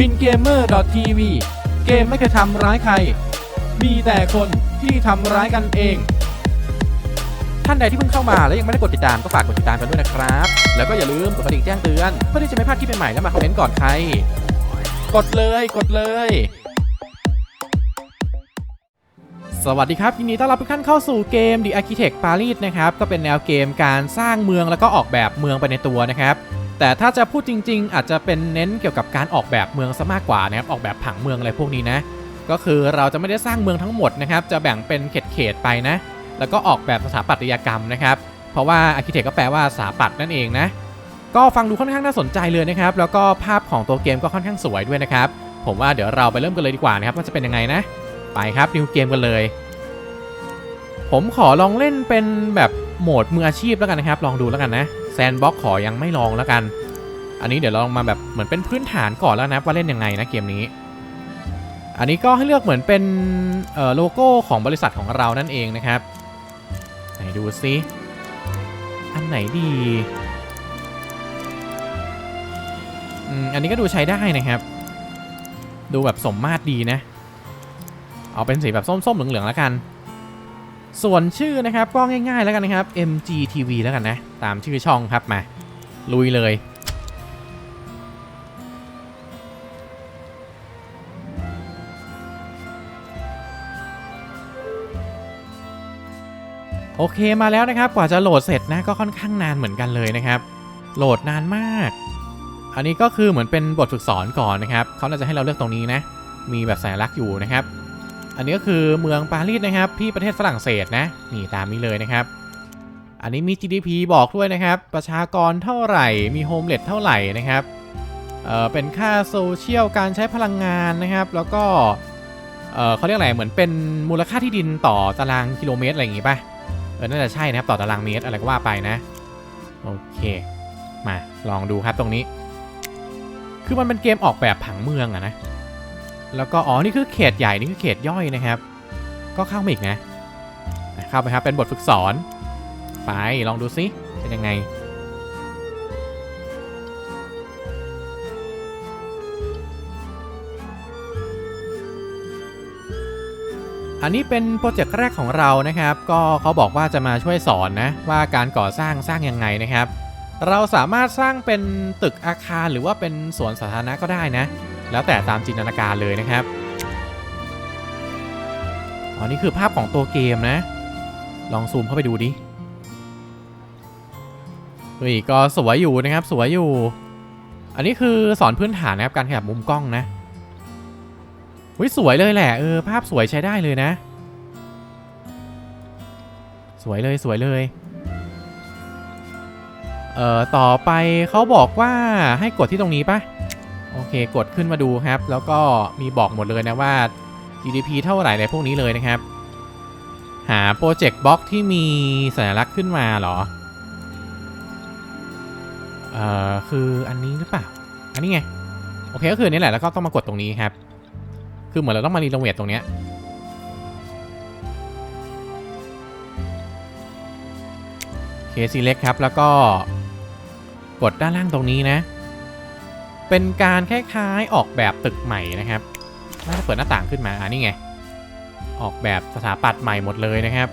บินเกมเมอร์ทีวีเกมไม่เคยทำร้ายใคร มีแต่คนที่ทำร้ายกันเอง ท่านใดที่เพิ่งเข้ามาและยังไม่ได้กดติดตามก็ฝากกดติดตามกันด้วยนะครับ แล้วก็อย่าลืมกดกระดิ่งแจ้งเตือนเพื่อที่จะไม่พลาดคลิปใหม่ๆและมาคอมเมนต์ก่อนใคร กดเลยกดเลย สวัสดีครับยินดีต้อนรับทุกท่านเข้าสู่เกม The Architect Paris นะครับก็เป็นแนวเกมการสร้างเมืองแล้วก็ออกแบบเมืองไปในตัวนะครับ แต่ถ้าจะพูดจริง ๆ อาจจะเป็นเน้นเกี่ยวกับการออกแบบเมืองซะมากกว่านะครับออกแบบผังเมืองอะไรพวกนี้นะก็คือเราจะไม่ได้สร้างเมืองทั้งหมดนะครับ จะแบ่งเป็นเขตๆไปนะ แล้วก็ออกแบบสถาปัตยกรรมนะครับ เพราะว่า Architect ก็แปลว่าสถาปัตย์นั่นเองนะ ก็ฟังดูค่อนข้างน่าสนใจเลยนะครับ แล้วก็ภาพของตัวเกมก็ค่อนข้างสวยด้วยนะครับ ผมว่าเดี๋ยวเราไปเริ่มกันเลยดีกว่านะครับว่าจะเป็นยังไงนะ ไปครับนิวเกมกันเลย ผมขอลองเล่นเป็นแบบโหมดมืออาชีพแล้วกันนะครับ ลองดูแล้วกันนะ แซนบ็อกขอยังไม่ลองแล้วกัน อันนี้เดี๋ยวลองมาแบบเหมือนเป็นพื้นฐานก่อนแล้วนะว่าเล่นยังไงนะเกมนี้ อันนี้ก็ให้เลือกเหมือนเป็นโลโก้ของบริษัทของเรานั่นเองนะครับ ไหนดูซิอันไหนดีอันนี้ก็ดูใช้ได้นะครับ ดูแบบสมมาตรดีนะ เอาเป็นสีแบบส้มๆเหลืองๆแล้วกัน ส่วนชื่อนะครับก็ง่ายๆแล้วกันนะครับ MGTV แล้วกันนะ ตามชื่อช่องครับมา ลุยเลยโอเคมาแล้วนะครับกว่าจะโหลดเสร็จนะก็ค่อนข้างนานเหมือนกันเลยนะครับ โหลดนานมาก อันนี้ก็คือเหมือนเป็นบทฝึกสอนก่อนนะครับเขาน่าจะให้เราเลือกตรงนี้นะ มีแบบสัญลักษณ์อยู่นะครับ อันนี้ก็คือเมืองปารีสนะครับที่ประเทศฝรั่งเศสนะนี่ตามนี้เลยนะครับ อันนี้มี GDP บอกด้วยนะครับ ประชากรเท่าไหร่มีโฮมเลทเท่าไหร่นะครับเอ่อเป็นค่าโซเชียลการใช้พลังงานนะครับ แล้วก็เอ่อเขาเรียกอะไรเหมือนเป็นมูลค่าที่ดินต่อตารางกิโลเมตรอะไรอย่างงี้ป่ะเออน่าจะใช่นะครับต่อตารางเมตรอะไรก็ว่าไปนะโอเค มาลองดูครับตรงนี้ คือมันเป็นเกมออกแบบผังเมืองอะนะ แล้วก็อ๋อ นี่คือเขตใหญ่ นี่คือเขตย่อยนะครับ ก็เข้ามาอีกนะ เข้าไปครับ เป็นบทฝึกสอน ไป ลองดูซิ เป็นยังไง อันนี้เป็นโปรเจกต์แรกของเรานะครับ ก็เขาบอกว่าจะมาช่วยสอนนะ ว่าการก่อสร้างสร้างยังไงนะครับ เราสามารถสร้างเป็นตึกอาคารหรือว่าเป็นสวนสาธารณะก็ได้นะ แล้วแต่ตามจินตนาการเลยนะครับอ๋อนี่คือภาพของตัวเกมนะ ลองซูมเข้าไปดูดิเฮ้ยก็สวยอยู่นะครับ สวยอยู่ อันนี้คือสอนพื้นฐานนะครับการขยับมุมกล้องนะวิสวยเลยแหละเออภาพสวยใช้ได้เลยนะ สวยเลยสวยเลยเอ่อต่อไปเขาบอกว่าให้กดที่ตรงนี้ปะ โอเค กดขึ้นมาดูครับ แล้วก็มีบอกหมดเลยนะว่า GDP เท่าไหร่อะไรพวกนี้เลยนะครับ หาโปรเจกต์บล็อกที่มีสัญลักษณ์ขึ้นมาเหรอ เอ่อ คืออันนี้หรือเปล่า อันนี้ไง โอเคก็คืออนนี้แหละ แล้วก็ต้องมากดตรงนี้ครับ คือเหมือนเราต้องมารีโนเวทตรงเนี้ยเคซีเล็กครับ แล้วก็กดด้านล่างตรงนี้นะ เป็นการคล้ายๆออกแบบตึกใหม่นะครับน่าจะเปิดหน้าต่างขึ้นมาอ่านี่ไง ออกแบบสถาปัตย์ใหม่หมดเลยนะครับ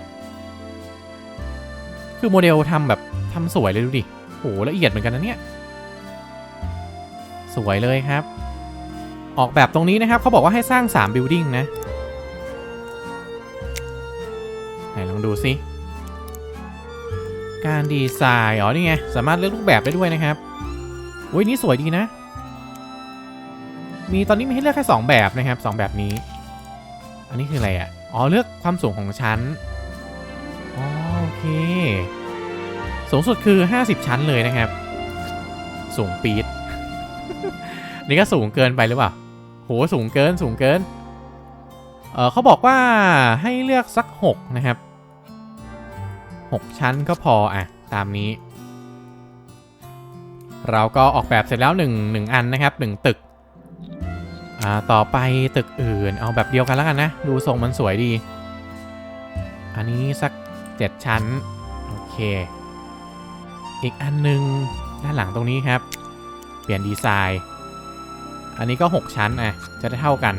คือโมเดลทำแบบทำสวยเลยดูดิโหละเอียดเหมือนกันนะเนี่ย สวยเลยครับ ออกแบบตรงนี้นะครับเขาบอกว่าให้สร้าง3 building นะไหนลองดูซิการดีไซน์ อ๋อ นี่ไง สามารถเลือกรูปแบบได้ด้วยนะครับ อุ้ยนี่สวยดีนะ มีตอนนี้มีให้เลือกแค่ 2 แบบนะครับ 2 แบบนี้ อันนี้คืออะไรอะ อ๋อ เลือกความสูงของชั้น อ๋อ โอเค สูงสุดคือ 50 ชั้นเลยนะครับ สูงปี๊ดนี่ก็สูงเกินไปหรือเปล่า โห สูงเกิน สูงเกิน เออเขาบอกว่าให้เลือกสัก 6 นะครับ 6 ชั้นก็พออะ ตามนี้ เราก็ออกแบบเสร็จแล้ว1 1อันนะครับ 1 ตึก อ่าต่อไปตึกอื่นเอาแบบเดียวกันแล้วกันนะ ดูทรงมันสวยดี อันนี้สัก 7 ชั้น โอเค อีกอันหนึง ด้านหลังตรงนี้ครับ เปลี่ยนดีไซน์ อันนี้ก็ 6 ชั้นอะจะได้เท่ากัน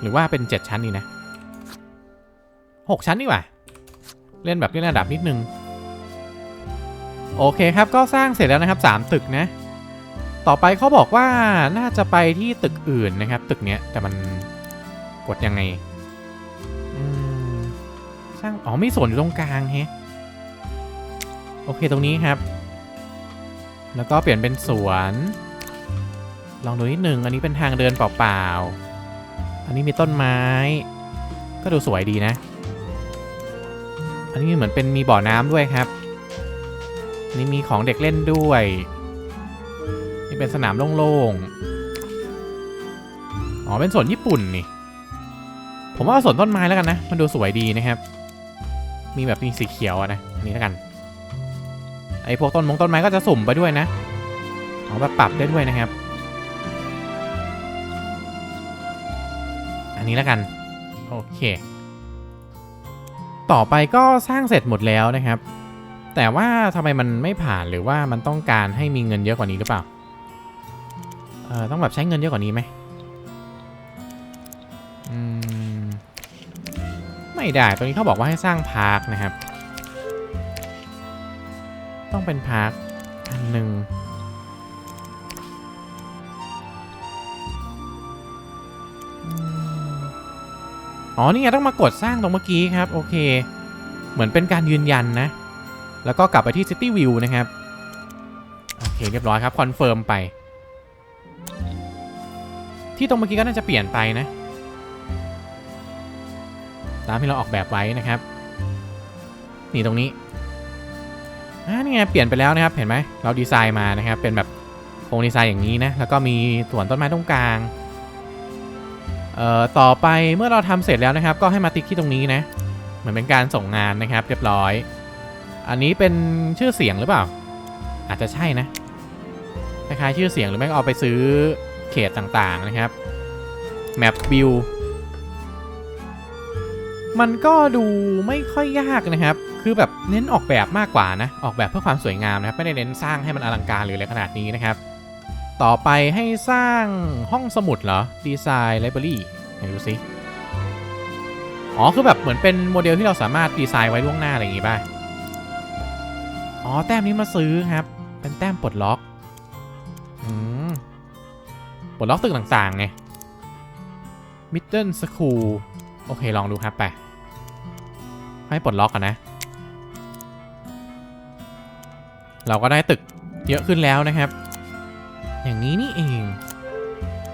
หรือว่าเป็น 7 ชั้นนี่นะ 6 ชั้นนี่ว่าเล่นแบบเล่นระดับนิดนึง โอเคครับก็สร้างเสร็จแล้วนะครับ 3 ตึกนะ ต่อไปเขาบอกว่าน่าจะไปที่ตึกอื่นนะครับ ตึกเนี้ยแต่มันกดยังไงสร้างอ๋อมีสวนอยู่ตรงกลางเฮะโอเคตรงนี้ครับ แล้วก็เปลี่ยนเป็นสวน ลองดูนิดหนึ่งอันนี้เป็นทางเดินเปล่าๆอันนี้มีต้นไม้ ก็ดูสวยดีนะ อันนี้เหมือนเป็นมีบ่อน้ำด้วยครับนี่มีของเด็กเล่นด้วย เป็นสนามโล่งๆ อ๋อ เป็นสวนญี่ปุ่นนี่ ผมว่าเอาสวนต้นไม้แล้วกันนะ มันดูสวยดีนะครับ มีแบบมีสีเขียวอะนะ อันนี้แล้วกัน ไอ้พวกต้นมงต้นไม้ก็จะสุ่มไปด้วยนะ อ๋อแบบปรับได้ด้วยนะครับ อันนี้แล้วกัน โอเค ต่อไปก็สร้างเสร็จหมดแล้วนะครับแต่ว่าทำไมมันไม่ผ่านหรือว่ามันต้องการให้มีเงินเยอะกว่านี้หรือเปล่า เออต้องแบบใช้เงินเยอะกว่านี้ไหมอืมไม่ได้ตรงนี้เขาบอกว่าให้สร้างพาร์คนะครับ ต้องเป็นพาร์คอันหนึ่งอ๋อนี่ไงต้องมากดสร้างตรงเมื่อกี้ครับ โอเค เหมือนเป็นการยืนยันนะ แล้วก็กลับไปที่ City View นะครับ โอเค เรียบร้อยครับ คอนเฟิร์มไป ที่ตรงเมื่อกี้ก็น่าจะเปลี่ยนไปนะ ตามที่เราออกแบบไว้นะครับ นี่ตรงนี้อ่านี่ไงเปลี่ยนไปแล้วนะครับ เห็นไหมเราดีไซน์มานะครับ เป็นแบบโครงดีไซน์อย่างนี้นะ แล้วก็มีสวนต้นไม้ตรงกลาง เอ่อ ต่อไปเมื่อเราทำเสร็จแล้วนะครับ ก็ให้มาติ๊กที่ตรงนี้นะ เหมือนเป็นการส่งงานนะครับ เรียบร้อย อันนี้เป็นชื่อเสียงหรือเปล่า อาจจะใช่นะคล้ายๆชื่อเสียงหรือไม่ก็เอาไปซื้อ เขตต่างๆนะครับ Map View มันก็ดูไม่ค่อยยากนะครับ คือแบบเน้นออกแบบมากกว่านะ ออกแบบเพื่อความสวยงามนะครับ ไม่ได้เน้นสร้างให้มันอลังการหรืออะไรขนาดนี้นะครับ ต่อไปให้สร้างห้องสมุดเหรอ ดีไซน์ไลบรารีไหนดูสิ อ๋อ คือแบบเหมือนเป็นโมเดลที่เราสามารถดีไซน์ไว้ล่วงหน้าอะไรอย่างงี้ป่ะ อ๋อ แต้มนี้มาซื้อครับ เป็นแต้มปลดล็อก ปลดล็อกตึกต่างๆไง Middle School โอเค ลองดูครับไป ให้ปลดล็อกกันนะ เราก็ได้ตึกเยอะขึ้นแล้วนะครับ อย่างนี้นี่เอง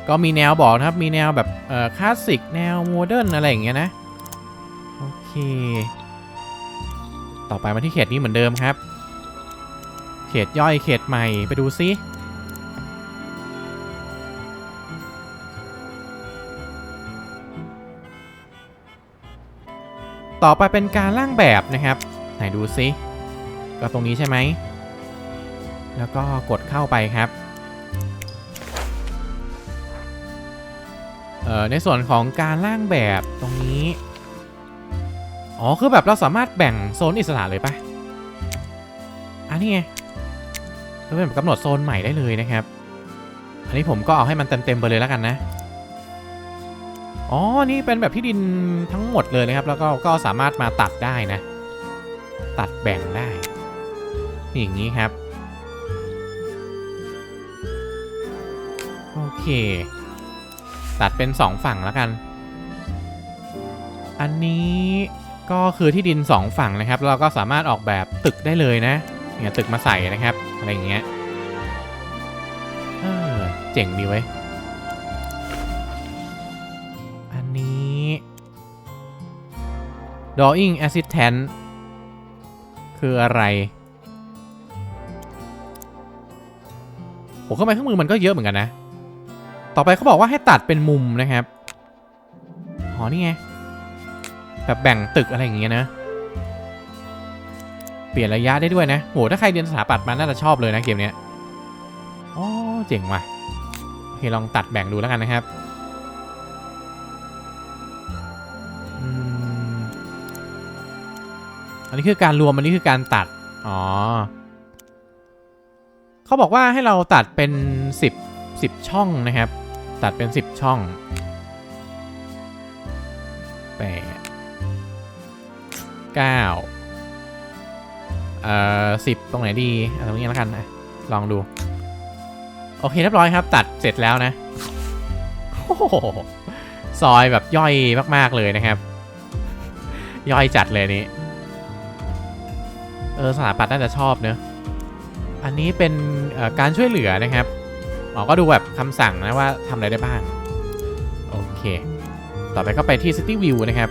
ก็มีแนวบอกนะครับ มีแนวแบบเอ่อคลาสสิกแนวโมเดิร์นอะไรอย่างเงี้ยนะ โอเค ต่อไปมาที่เขตนี้เหมือนเดิมครับ เขตย่อยเขตใหม่ไปดูซิ ต่อไปเป็นการร่างแบบนะครับ ไหนดูซิก็ตรงนี้ใช่ไหม แล้วก็กดเข้าไปครับ เอ่อ ในส่วนของการร่างแบบตรงนี้ อ๋อ คือแบบเราสามารถแบ่งโซนอิสระเลยปะอันนี้ไงเราเป็นแบบกำหนดโซนใหม่ได้เลยนะครับ อันนี้ผมก็เอาให้มันเต็มๆไปเลยแล้วกันนะ อ๋อ นี่เป็นแบบที่ดินทั้งหมดเลยนะครับ แล้วก็ก็สามารถมาตัดได้นะ ตัดแบ่งได้ อย่างนี้ครับ โอเค ตัดเป็นสองฝั่งแล้วกัน อันนี้ก็คือที่ดินสองฝั่งนะครับ เราก็สามารถออกแบบตึกได้เลยนะ เนี่ยตึกมาใส่นะครับ อะไรอย่างเงี้ย เออ เจ๋งดีเว้ drawing assistant คืออะไรโอ้เข้าไปเครื่องมือมันก็เยอะเหมือนกันนะ ต่อไปเขาบอกว่าให้ตัดเป็นมุมนะครับ อ๋อ นี่ไง แบบแบ่งตึกอะไรอย่างเงี้ยนะ เปลี่ยนระยะได้ด้วยนะ โห ถ้าใครเรียนสถาปัตย์มาน่าจะชอบเลยนะเกมเนี้ยอ๋อเจ๋งว่ะโอเคลองตัดแบ่งดูแล้วกันนะครับ นนี้คือการรวมอันนี้คือการตัด อ๋อ เขาบอกว่าให้เราตัดเป็น 10 10 ช่องนะครับ ตัดเป็น 10 ช่องแปดเก้าเอ่อสิบตรงไหนดีเอาตรงนี้แล้วกันนะ ลองดู โอเคเรียบร้อยครับ ตัดเสร็จแล้วนะโอ้โหซอยแบบย่อยมาก ๆ เลยนะครับ ย่อยจัดเลยนี้ เออสถาปัตย์น่าจะชอบเนอะอันนี้เป็นการช่วยเหลือนะครับอ๋อก็ดูแบบคำสั่งนะว่าทำอะไรได้บ้าง โอเค ต่อไปก็ไปที่ City View นะครับ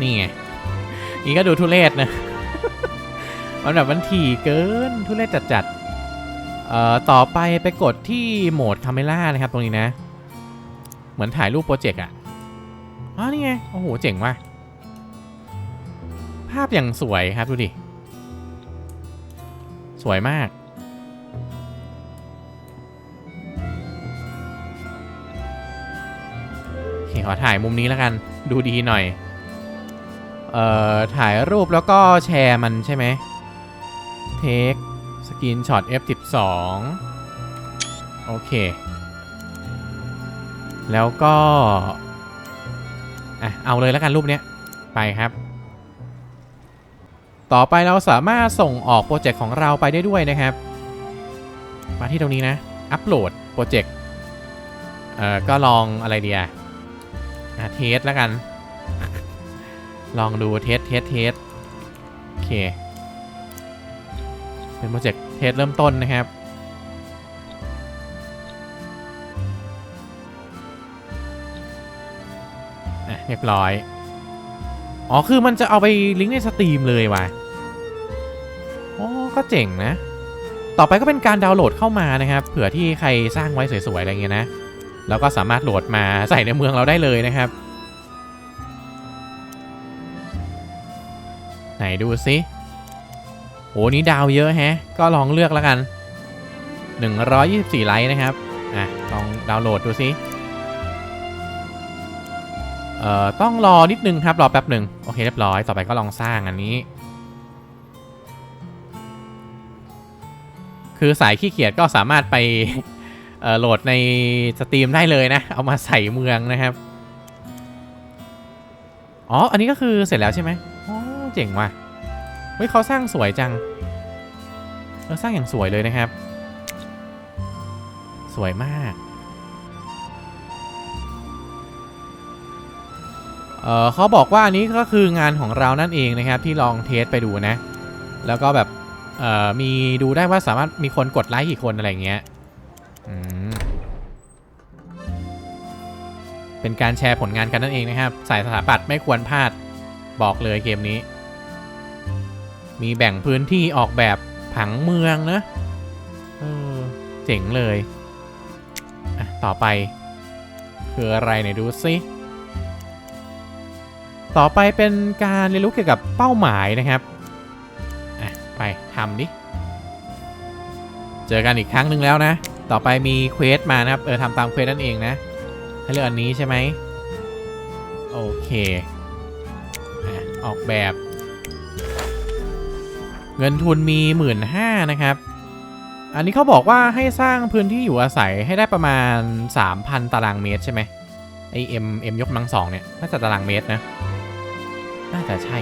นี่ไง นี่ก็ดูทุเรศนะ มันแบบมันถี่เกินทุเรศจัดๆ ต่อไปไปกดที่โหมดคาเมล่านะครับตรงนี้นะ เหมือนถ่ายรูปโปรเจกต์อะอ๋อนี่ไง โอ้โห เจ๋งว่ะ ภาพอย่างสวยครับดูดิ สวยมาก โอเค ขอถ่ายมุมนี้แล้วกัน ดูดีหน่อย เอ่อ ถ่ายรูปแล้วก็แชร์มันใช่ไหม เทค สกรีนช็อต F12 โอเค แล้วก็อะเอาเลยแล้วกันรูปเนี้ย ไปครับ ต่อไปเราสามารถส่งออกโปรเจกต์ของเราไปได้ด้วยนะครับ มาที่ตรงนี้นะ อัปโหลดโปรเจกต์ เอ่อ ก็ลองอะไรเดีอะอะเทสแล้วกัน ลองดูเทสเทสเทสโอเค เป็นโปรเจกต์เทสเริ่มต้นนะครับ อะ เรียบร้อย อ๋อ คือมันจะเอาไปลิงก์ในสตรีมเลยว่ะอ๋อก็เจ๋งนะ ต่อไปก็เป็นการดาวน์โหลดเข้ามานะครับ เผื่อที่ใครสร้างไว้สวยๆ อะไรเงี้ยนะ แล้วก็สามารถโหลดมาใส่ในเมืองเราได้เลยนะครับ ไหนดูซิ โหนี้ดาวเยอะแฮะ ก็ลองเลือกแล้วกัน 124 ไลค์นะครับ อะ ลองดาวน์โหลดดูซิเอ่อ ต้องรอนิดนึงครับ รอแป๊บหนึ่งโอเคเรียบร้อย ต่อไปก็ลองสร้างอันนี้ คือสายขี้เกียจก็สามารถไปเอ่อโหลดในสตรีมได้เลยนะ เอามาใส่เมืองนะครับ อ๋อ อันนี้ก็คือเสร็จแล้วใช่ไหมอ๋อเจ๋งว่ะ เฮ้ยเขาสร้างสวยจังเออสร้างอย่างสวยเลยนะครับ สวยมากเออเขาบอกว่าอันนี้ก็คืองานของเรานั่นเองนะครับที่ลองเทสไปดูนะ แล้วก็แบบเอ่อมีดูได้ว่าสามารถมีคนกดไลค์กี่คนอะไรเงี้ยเป็นการแชร์ผลงานกันนั่นเองนะครับ สายสถาปัตย์ไม่ควรพลาดบอกเลยเกมนี้ มีแบ่งพื้นที่ออกแบบผังเมืองนะเออเจ๋งเลยอะต่อไป คืออะไรไหนดูซิต่อไปเป็นการเรียนรู้เกี่ยวกับเป้าหมายนะครับอะไปทำดิ เจอกันอีกครั้งหนึ่งแล้วนะ ต่อไปมีเควสมานะครับ เออทำตามเควสนั่นเองนะ ให้เลือกอันนี้ใช่ไหม โอเคอะออกแบบ เงินทุนมีหมื่นห้านะครับ อันนี้เขาบอกว่าให้สร้างพื้นที่อยู่อาศัยให้ได้ประมาณ 3,000 ตารางเมตรใช่ไหมไอเอ็มเอ็มยกกำลังสองเนี่ยน่าจะตารางเมตรนะน่าจะใช่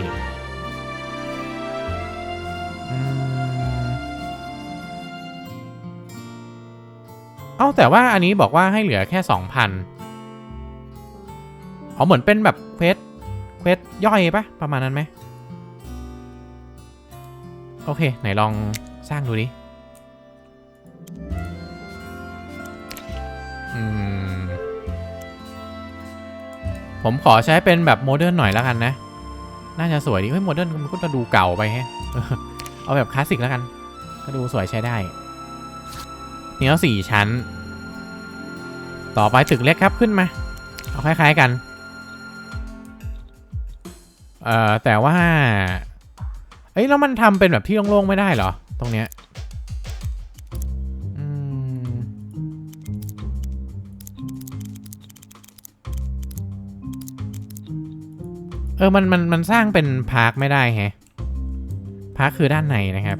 เอาแต่ว่าอันนี้บอกว่าให้เหลือแค่ 2,000อ๋อเหมือนเป็นแบบเควสเควสย่อยปะประมาณนั้นไหม โอเค ไหนลองสร้างดูดิผมขอใช้เป็นแบบโมเดิร์นหน่อยแล้วกันนะ น่าจะสวยดีเฮ้ยโมเดิร์นมันก็จะดูเก่าไปแฮะ เอาแบบคลาสสิกแล้วกัน ก็ดูสวยใช้ได้ เนี่ก็สี่ชั้น ต่อไปตึกเล็กครับขึ้นมา เอาคล้ายๆกัน เอ่อแต่ว่า เอ้ยแล้วมันทำเป็นแบบที่โล่งๆไม่ได้เหรอ ตรงเนี้ยเออ มัน มัน มันสร้างเป็นพาร์คไม่ได้แฮะ พาร์คคือด้านในนะครับ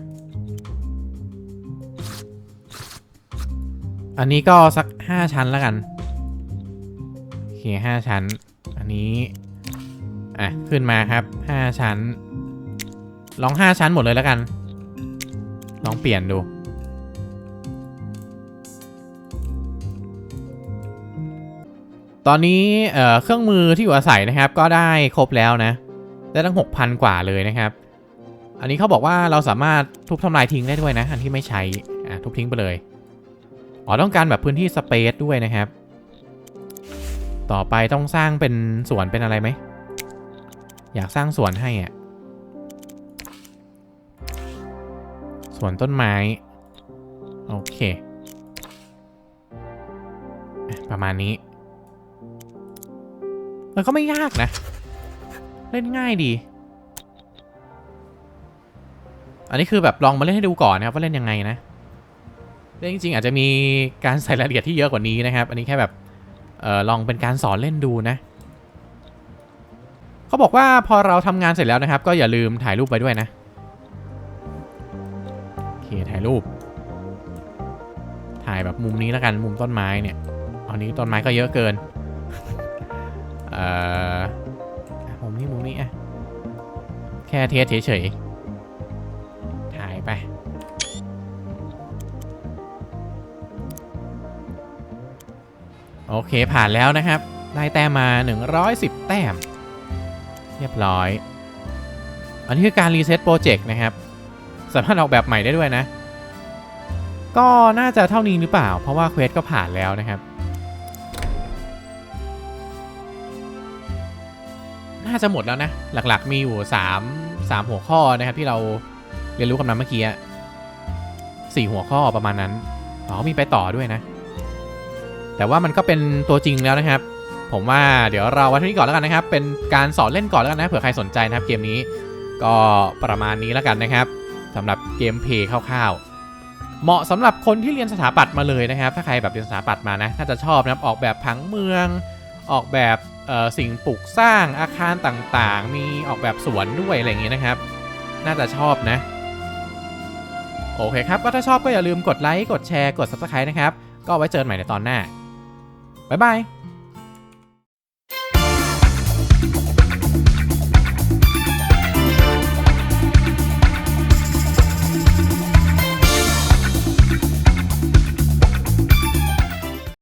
อันนี้ก็สักห้าชั้นแล้วกัน โอเคห้าชั้น อันนี้ อะ ขึ้นมาครับห้าชั้น ลอง5ชั้นหมดเลยแล้วกัน ลองเปลี่ยนดู ตอนนี้เเครื่องมือที่อยู่อาศัยนะครับ ก็ได้ครบแล้วนะ ได้ตั้ง 6,000 กว่าเลยนะครับ อันนี้เขาบอกว่าเราสามารถทุบทำลายทิ้งได้ด้วยนะ อันที่ไม่ใช้ อะทุบทิ้งไปเลย อ๋อต้องการแบบพื้นที่สเปซด้วยนะครับ ต่อไปต้องสร้างเป็นสวนเป็นอะไรไหม อยากสร้างสวนให้อะ สวนต้นไม้ โอเค ประมาณนี้มันก็ไม่ยากนะ เล่นง่ายดี อันนี้คือแบบลองมาเล่นให้ดูก่อนนะครับว่าเล่นยังไงนะเล่นจริงๆอาจจะมีการใส่รายละเอียดที่เยอะกว่านี้นะครับ อันนี้แค่แบบออลองเป็นการสอนเล่นดูนะเขาบอกว่าพอเราทำงานเสร็จแล้วนะครับ ก็อย่าลืมถ่ายรูปไปด้วยนะ รูป ถ่ายแบบมุมนี้แล้วกันมุมต้นไม้เนี่ยอันนี้ต้นไม้ก็เยอะเกิน เอ่อมุมนี้มุมนี้อะแค่เทสเฉยๆ ถ่ายไป โอเคผ่านแล้วนะครับ ได้แต้มมา 110 แต้ม เรียบร้อย อันนี้คือการรีเซ็ตโปรเจกต์นะครับ สามารถออกแบบใหม่ได้ด้วยนะ ก็น่าจะเท่านี้หรือเปล่า เพราะว่าเควสก็ผ่านแล้วนะครับ น่าจะหมดแล้วนะ หลักๆมีอยู่3 3หัวข้อนะครับที่เราเรียนรู้กันมาเมื่อกี้อะสี่หัวข้อประมาณนั้นอ๋อมีไปต่อด้วยนะ แต่ว่ามันก็เป็นตัวจริงแล้วนะครับ ผมว่าเดี๋ยวเราไว้ที่นี้ก่อนแล้วกันนะครับ เป็นการสอนเล่นก่อนแล้วกันนะเผื่อใครสนใจนะครับเกมนี้ ก็ประมาณนี้แล้วกันนะครับสำหรับเกมเพย์คร่าวๆ เหมาะสำหรับคนที่เรียนสถาปัตย์มาเลยนะครับ ถ้าใครแบบเรียนสถาปัตย์มานะน่าจะชอบนะครับออกแบบผังเมือง ออกแบบสิ่งปลูกสร้างอาคารต่างๆ มีออกแบบสวนด้วยอะไรอย่างงี้นะครับ น่าจะชอบนะโอเคครับก็ถ้าชอบก็อย่าลืมกดไลค์กดแชร์กด subscribe นะครับ ก็ไว้เจอกันใหม่ในตอนหน้าบ๊ายบาย